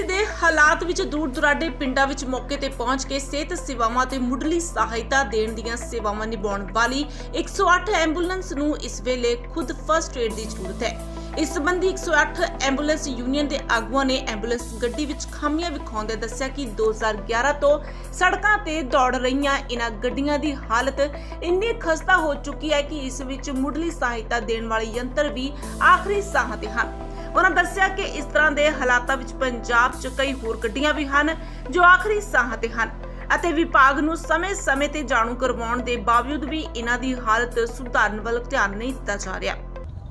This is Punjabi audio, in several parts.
ਐਮਰਜੈਂਸੀ ਦੇ ਹਾਲਾਤ ਵਿੱਚ ਦੂਰ ਦੁਰਾਡੇ ਪਿੰਡਾਂ ਵਿੱਚ ਮੌਕੇ ਤੇ ਪਹੁੰਚ ਕੇ ਸਿਹਤ ਸੇਵਾਵਾਂ ਤੇ ਮੁੱਢਲੀ ਸਹਾਇਤਾ ਦੇਣ ਦੀਆਂ ਸੇਵਾਵਾਂ ਨਿਭਾਉਣ ਵਾਲੀ 108 ਐਂਬੂਲੈਂਸ ਨੂੰ ਇਸ ਵੇਲੇ ਖੁਦ ਫਰਸਟ ਏਡ ਦੀ ਜ਼ਰੂਰਤ ਹੈ। ਇਸ ਸੰਬੰਧੀ 108 ਐਂਬੂਲੈਂਸ ਯੂਨੀਅਨ ਦੇ ਆਗੂਆਂ ਨੇ ਐਂਬੂਲੈਂਸ ਗੱਡੀ ਵਿੱਚ ਖਾਮੀਆਂ ਵਿਖਾਉਂਦੇ ਦੱਸਿਆ ਕਿ 2011 ਤੋਂ ਸੜਕਾਂ ਤੇ ਦੌੜ ਰਹੀਆਂ ਇਹਨਾਂ ਗੱਡੀਆਂ ਦੀ ਹਾਲਤ ਇੰਨੀ ਖਸਤਾ ਹੋ ਚੁੱਕੀ ਹੈ ਕਿ ਇਸ ਵਿੱਚ ਮੁੱਢਲੀ ਸਹਾਇਤਾ ਦੇਣ ਵਾਲੇ ਯੰਤਰ ਵੀ ਆਖਰੀ ਸਾਹ ਤੇ ਹਨ। ਉਹਨਾਂ ਦੱਸਿਆ ਕਿ ਇਸ ਤਰ੍ਹਾਂ ਦੇ ਹਾਲਾਤਾਂ ਵਿੱਚ ਪੰਜਾਬ 'ਚ ਕਈ ਹੋਰ ਗੱਡੀਆਂ ਵੀ ਹਨ ਜੋ ਆਖਰੀ ਸਾਹਾਂ ਤੇ ਹਨ ਅਤੇ ਵਿਭਾਗ ਨੂੰ ਸਮੇਂ-ਸਮੇਂ ਤੇ ਜਾਣੂ ਕਰਵਾਉਣ ਦੇ ਬਾਵਜੂਦ ਵੀ ਇਹਨਾਂ ਦੀ ਹਾਲਤ ਸੁਧਾਰਨ ਵੱਲ ਧਿਆਨ ਨਹੀਂ ਦਿੱਤਾ ਜਾ ਰਿਹਾ।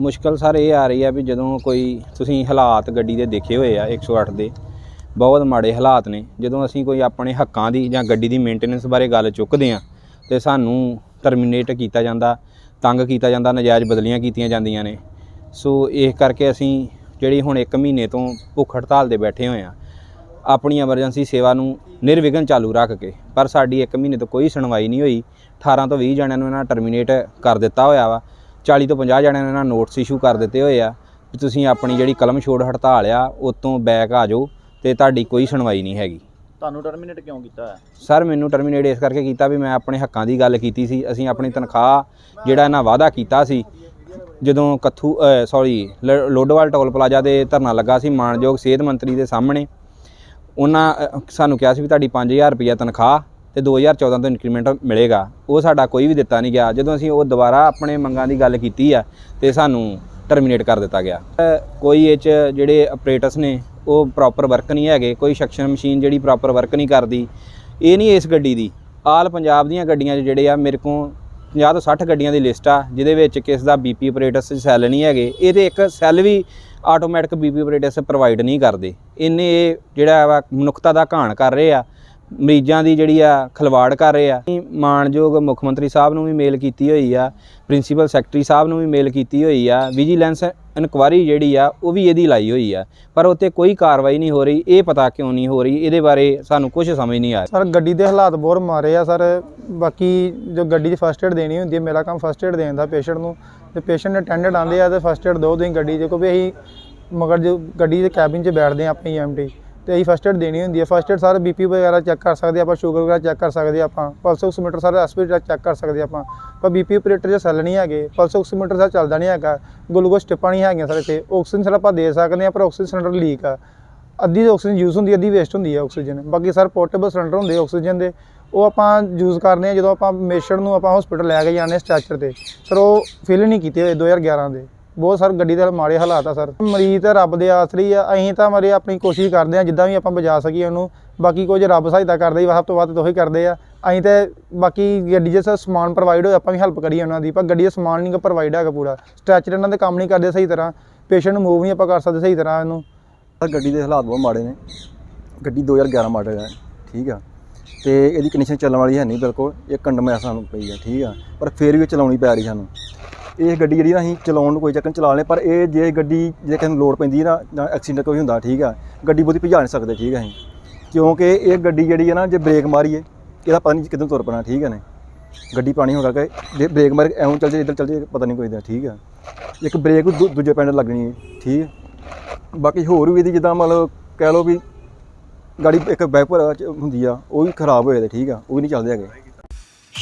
ਮੁਸ਼ਕਲ ਸਰ ਇਹ ਆ ਰਹੀ ਆ ਵੀ ਜਦੋਂ ਕੋਈ ਤੁਸੀਂ ਹਾਲਾਤ ਗੱਡੀ ਦੇ ਦੇਖੇ ਹੋਏ ਆ 108 ਦੇ, ਬਹੁਤ ਮਾੜੇ ਹਾਲਾਤ ਨੇ। ਜਦੋਂ ਅਸੀਂ ਕੋਈ ਆਪਣੇ ਹੱਕਾਂ ਦੀ ਜਾਂ ਗੱਡੀ ਦੀ ਮੇਨਟੇਨੈਂਸ ਬਾਰੇ ਗੱਲ ਚੁੱਕਦੇ ਆ ਤੇ ਸਾਨੂੰ ਟਰਮੀਨੇਟ ਕੀਤਾ ਜਾਂਦਾ, ਤੰਗ ਕੀਤਾ ਜਾਂਦਾ, ਨਜਾਇਜ਼ ਬਦਲੀਆਂ ਕੀਤੀਆਂ ਜਾਂਦੀਆਂ ਨੇ। ਸੋ ਇਸ ਕਰਕੇ ਅਸੀਂ ਜਿਹੜੀ ਹੁਣ 1 ਮਹੀਨੇ ਤੋਂ ਭੁੱਖ ਹੜਤਾਲ ਦੇ ਬੈਠੇ ਹੋਏ ਆ ਆਪਣੀ ਐਮਰਜੈਂਸੀ ਸੇਵਾ ਨੂੰ ਨਿਰਵਿਘਨ ਚਾਲੂ ਰੱਖ ਕੇ ਪਰ ਸਾਡੀ 1 ਮਹੀਨੇ ਤੋਂ ਕੋਈ ਸੁਣਵਾਈ ਨਹੀਂ ਹੋਈ। 18 ਤੋਂ 20 ਜਣਿਆਂ ਨੂੰ ਇਹਨਾਂ ਟਰਮੀਨੇਟ ਕਰ ਦਿੱਤਾ ਹੋਇਆ ਵਾ 40 ਤੋਂ 50 ਜਣਿਆਂ ਨੂੰ ਇਹਨਾਂ ਨੋਟਿਸ ਇਸ਼ੂ ਕਰ ਦਿੱਤੇ ਹੋਏ ਆ ਵੀ ਤੁਸੀਂ ਆਪਣੀ ਜਿਹੜੀ ਕਲਮ ਛੋੜ ਹੜਤਾਲ ਆ ਉਤੋਂ ਬੈਕ ਆ ਜਾਓ ਤੇ ਤੁਹਾਡੀ ਕੋਈ ਸੁਣਵਾਈ ਨਹੀਂ ਹੈਗੀ। ਤੁਹਾਨੂੰ ਟਰਮੀਨੇਟ ਕਿਉਂ ਕੀਤਾ ਹੈ ਸਰ ਮੈਨੂੰ ਟਰਮੀਨੇਟ ਇਸ ਕਰਕੇ ਕੀਤਾ ਵੀ ਮੈਂ ਆਪਣੇ ਹੱਕਾਂ ਦੀ ਗੱਲ ਕੀਤੀ ਸੀ ਅਸੀਂ ਆਪਣੀ ਤਨਖਾਹ ਜਿਹੜਾ ਇਹਨਾਂ ਵਾਅਦਾ ਕੀਤਾ ਸੀ ਜਦੋਂ ਕੱਥੂ ਸੌਰੀ ਲੋਡੋਵਾਲ ਟੋਲ ਪਲਾਜ਼ਾ ਦੇ ਧਰਨਾ ਲੱਗਾ ਸੀ, ਮਾਨਯੋਗ ਸਿਹਤ ਮੰਤਰੀ ਦੇ ਸਾਹਮਣੇ, ਉਹਨਾਂ ਸਾਨੂੰ ਕਿਹਾ ਸੀ ਵੀ ਤੁਹਾਡੀ 5000 ਰੁਪਈਆ ਤਨਖਾਹ ਤੇ 2014 ਤੋਂ ਇਨਕਰੀਮੈਂਟ ਮਿਲੇਗਾ। ਉਹ ਸਾਡਾ ਕੋਈ ਵੀ ਦਿੱਤਾ ਨਹੀਂ ਗਿਆ। ਜਦੋਂ ਅਸੀਂ ਉਹ ਦੁਬਾਰਾ ਆਪਣੇ ਮੰਗਾਂ ਦੀ ਗੱਲ ਕੀਤੀ ਆ, ਤੇ ਸਾਨੂੰ ਟਰਮੀਨੇਟ ਕਰ ਦਿੱਤਾ ਗਿਆ। ਕੋਈ ਇਹ 'ਚ ਜਿਹੜੇ ਆਪਰੇਟਰਸ ਨੇ, ਉਹ ਪ੍ਰੋਪਰ ਵਰਕ ਨਹੀਂ ਹੈਗੇ, ਕੋਈ ਸ਼ਕਸ਼ਨ ਮਸ਼ੀਨ ਜਿਹੜੀ ਪ੍ਰੋਪਰ ਵਰਕ ਨਹੀਂ ਕਰਦੀ। ਇਹ ਨਹੀਂ ਇਸ ਗੱਡੀ ਦੀ। ਆਲ ਪੰਜਾਬ ਦੀਆਂ ਗੱਡੀਆਂ 'ਚ ਜਿਹੜੇ ਆ, ਮੇਰੇ ਕੋਲ 50 ਤੋਂ 60 ਗੱਡੀਆਂ ਦੀ ਲਿਸਟ ਆ, ਜਿਹਦੇ ਵਿੱਚ ਕਿਸ ਦਾ ਬੀਪੀ ਆਪਰੇਟਰਸ ਸੈੱਲ ਨਹੀਂ ਹੈਗੇ, ਇਹਦੇ ਇੱਕ ਸੈੱਲ ਵੀ ਆਟੋਮੈਟਿਕ ਬੀਪੀ ਆਪਰੇਟਰਸ ਪ੍ਰੋਵਾਈਡ ਨਹੀਂ ਕਰਦੇ। ਇਹਨੇ ਇਹ ਜਿਹੜਾ ਵਾ ਮਨੁੱਖਤਾ ਦਾ ਘਾਣ ਕਰ ਰਹੇ ਆ ਮਰੀਜ਼ਾਂ ਦੀ ਜਿਹੜੀ ਆ ਖਲਵਾੜ ਕਰ ਰਹੇ ਆ। ਮਾਨਯੋਗ ਮੁੱਖ ਮੰਤਰੀ ਸਾਹਿਬ ਨੂੰ ਵੀ ਮੇਲ ਕੀਤੀ ਹੋਈ ਆ, ਪ੍ਰਿੰਸੀਪਲ ਸੈਕਟਰੀ ਸਾਹਿਬ ਨੂੰ ਵੀ ਮੇਲ ਕੀਤੀ ਹੋਈ ਆ, ਵਿਜੀਲੈਂਸ ਇਨਕੁਆਰੀ ਜਿਹੜੀ ਆ, ਉਹ ਵੀ ਇਹਦੀ ਲਾਈ ਹੋਈ ਆ। ਪਰ ਉੱਤੇ ਕੋਈ ਕਾਰਵਾਈ ਨਹੀਂ ਹੋ ਰਹੀ, ਇਹ ਪਤਾ ਕਿਉਂ ਨਹੀਂ ਹੋ ਰਹੀ, ਇਹਦੇ ਬਾਰੇ ਸਾਨੂੰ ਕੁਝ ਸਮਝ ਨਹੀਂ ਆ ਸਰ, ਗੱਡੀ ਦੇ ਹਾਲਾਤ ਬਹੁਤ ਮਾਰੇ ਆ ਸਰ। ਬਾਕੀ ਜੋ ਗੱਡੀ 'ਚ ਫਸਟ ਏਡ ਦੇਣੀ ਹੁੰਦੀ ਹੈ ਮੇਰਾ ਕੰਮ ਫਸਟ ਏਡ ਦੇਣ ਦਾ ਪੇਸ਼ੈਂਟ ਨੂੰ। ਤੇ ਪੇਸ਼ੈਂਟ ਅਟੈਂਡੈਂਟ ਆਉਂਦੇ ਆ ਤੇ ਫਸਟ ਏਡ ਦੋ ਤੁਸੀਂ ਗੱਡੀ 'ਚ ਕਿਉਂਕਿ ਅਸੀਂ ਮਗਰ ਜੋ ਗੱਡੀ ਦੇ ਕੈਬਿਨ 'ਚ ਬੈਠਦੇ ਆ ਆਪਣੀ ਐਮਟੀ ਤੇ ਅਸੀਂ ਫਸਟ ਏਡ ਦੇਣੀ ਹੁੰਦੀ ਹੈ ਫਸਟ ਏਡ ਸਰ ਬੀਪੀ ਵਗੈਰਾ ਚੈੱਕ ਕਰ ਸਕਦੇ ਆਪਾਂ ਸ਼ੂਗਰ ਵਗੈਰਾ ਚੈੱਕ ਕਰ ਸਕਦੇ ਆ ਆਪਾਂ। Pulse oximeter sir SP check ਕਰ ਸਕਦੇ ਆ ਆਪਾਂ। ਪਰ ਬੀਪੀ ਆਪਰੇਟਰ ਜੇ ਸੈੱਲ ਨਹੀਂ ਹੈਗੇ ਪਲਸ ਆਕਸੀਮੀਟਰ ਸਰ ਚੱਲਦਾ ਨਹੀਂ ਹੈਗਾ ਗਲੂਕੋਜ਼ ਟਿੱਪਾਂ ਨਹੀਂ ਹੈਗੀਆਂ ਸਰ ਇੱਥੇ ਆਕਸੀਜਨ ਸਰ ਆਪਾਂ ਦੇ ਸਕਦੇ ਆ, ਪਰ ਆਕਸੀਜਨ ਸਿਲੰਡਰ ਲੀਕ ਆ। ਅੱਧੀ ਆਕਸੀਜਨ ਯੂਜ਼ ਹੁੰਦੀ, ਅੱਧੀ ਵੇਸਟ ਹੁੰਦੀ ਹੈ ਆਕਸੀਜਨ ਬਾਕੀ ਸਰ ਪੋਰਟੇਬਲ ਸਿਲੰਡਰ ਹੁੰਦੇ ਆਕਸੀਜਨ ਦੇ, ਉਹ ਆਪਾਂ ਯੂਜ਼ ਕਰਦੇ ਆ ਜਦੋਂ ਆਪਾਂ ਮੇਸ਼ਰ ਨੂੰ ਆਪਾਂ ਹਸਪੀਟਲ ਲੈ ਕੇ ਜਾਂਦੇ ਸਟ੍ਰੈਚਰ ਤੇ। ਸਰ ਉਹ ਫਿਲ ਨਹੀਂ ਕੀਤੇ ਹੋਏ 2011 ਦੇ। ਬਹੁਤ ਸਰ, ਗੱਡੀ ਦੇ ਮਾੜੇ ਹਾਲਾਤ ਆ ਸਰ। ਮਰੀਜ਼ ਤਾਂ ਰੱਬ ਦੇ ਆਸਰੀ ਆ, ਅਸੀਂ ਤਾਂ ਮਰੇ ਆਪਣੀ ਕੋਸ਼ਿਸ਼ ਕਰਦੇ ਆ ਜਿੱਦਾਂ ਵੀ ਆਪਾਂ ਬਚਾ ਸਕੀਏ ਉਹਨੂੰ। ਬਾਕੀ ਕੁਝ ਰੱਬ ਸਹਾਇਤਾ ਕਰਦਾ ਹੀ ਸਭ ਤੋਂ ਵੱਧ ਤਾਂ ਉਹੀ ਕਰਦੇ ਆ। ਅਸੀਂ ਤੇ ਬਾਕੀ ਗੱਡੀ ਜੇ ਸਰ ਸਮਾਨ ਪ੍ਰੋਵਾਈਡ ਹੋਇਆ ਆਪਾਂ ਵੀ ਹੈਲਪ ਕਰੀਏ ਉਹਨਾਂ ਦੀ, ਪਰ ਗੱਡੀ ਦਾ ਸਮਾਨ ਨਹੀਂ ਪ੍ਰੋਵਾਈਡ ਹੈਗਾ ਪੂਰਾ। ਸਟ੍ਰੈਚਰ ਇਹਨਾਂ ਦੇ ਕੰਮ ਨਹੀਂ ਕਰਦੇ ਸਹੀ ਤਰ੍ਹਾਂ। ਪੇਸ਼ੈਂਟ ਨੂੰ ਮੂਵ ਨਹੀਂ ਆਪਾਂ ਕਰ ਸਕਦੇ ਸਹੀ ਤਰ੍ਹਾਂ ਇਹਨੂੰ। ਸਰ, ਗੱਡੀ ਦੇ ਹਾਲਾਤ ਬਹੁਤ ਮਾੜੇ ਨੇ। ਗੱਡੀ 2011 ਮਾਡਲ ਹੈ, ਠੀਕ ਆ। ਤੇ ਇਹਦੀ ਕੰਡੀਸ਼ਨ ਚੱਲਣ ਵਾਲੀ ਹੈ ਨਹੀਂ ਬਿਲਕੁਲ ਇਹ ਕੰਡਮ ਐ ਸਾਨੂੰ ਪਈ ਆ ਠੀਕ ਆ। ਪਰ ਫੇਰ ਵੀ ਚਲਾਉਣੀ ਪੈ ਰਹੀ ਸਾਨੂੰ। ਇਹ ਗੱਡੀ ਜਿਹੜੀ ਨਾ ਅਸੀਂ ਚਲਾਉਣ ਨੂੰ ਕੋਈ ਚੱਕਰ ਨੀ, ਚਲਾ ਲੈ ਪਰ ਇਹ ਜੇ ਗੱਡੀ ਜੇ ਕਿਸੇ ਨੂੰ ਲੋਡ ਪੈਂਦੀ ਹੈ ਨਾ ਜਾਂ ਐਕਸੀਡੈਂਟ ਕੋਈ ਹੁੰਦਾ ਠੀਕ ਆ ਗੱਡੀ ਬਹੁਤੀ ਭਜਾ ਨਹੀਂ ਸਕਦੇ ਠੀਕ ਆ ਅਸੀਂ। ਕਿਉਂਕਿ ਇਹ ਗੱਡੀ ਜਿਹੜੀ ਹੈ ਨਾ ਜੇ ਬ੍ਰੇਕ ਮਾਰੀਏ ਇਹਦਾ ਪਤਾ ਨਹੀਂ ਕਿੱਧਰ ਤੁਰ ਪੈਣਾ ਠੀਕ ਹੈ ਨੇ। ਗੱਡੀ ਪਾਣੀ ਹੋ ਕਿ ਜੇ ਬ੍ਰੇਕ ਮਾਰ ਐਵੇਂ ਚੱਲ ਜੇ ਇੱਧਰ ਚੱਲ ਜੇ ਪਤਾ ਨਹੀਂ ਕੋਈ ਦਾ ਠੀਕ ਆ। ਇੱਕ ਬ੍ਰੇਕ ਦੂ- ਦੂਜੇ ਪੈਂਡ ਲੱਗਣੀ ਹੈ ਠੀਕ ਹੈ ਬਾਕੀ ਹੋਰ ਵੀ ਇਹਦੀ ਜਿੱਦਾਂ ਮਤਲਬ ਕਹਿ ਲਓ ਵੀ ਗਾੜੀ ਇੱਕ ਬੈਪਰ ਹੁੰਦੀ ਆ ਉਹ ਵੀ ਖਰਾਬ ਹੋਏ ਦੇ ਠੀਕ ਆ ਉਹ ਵੀ ਨਹੀਂ ਚੱਲਦੇ ਹੈਗੇ।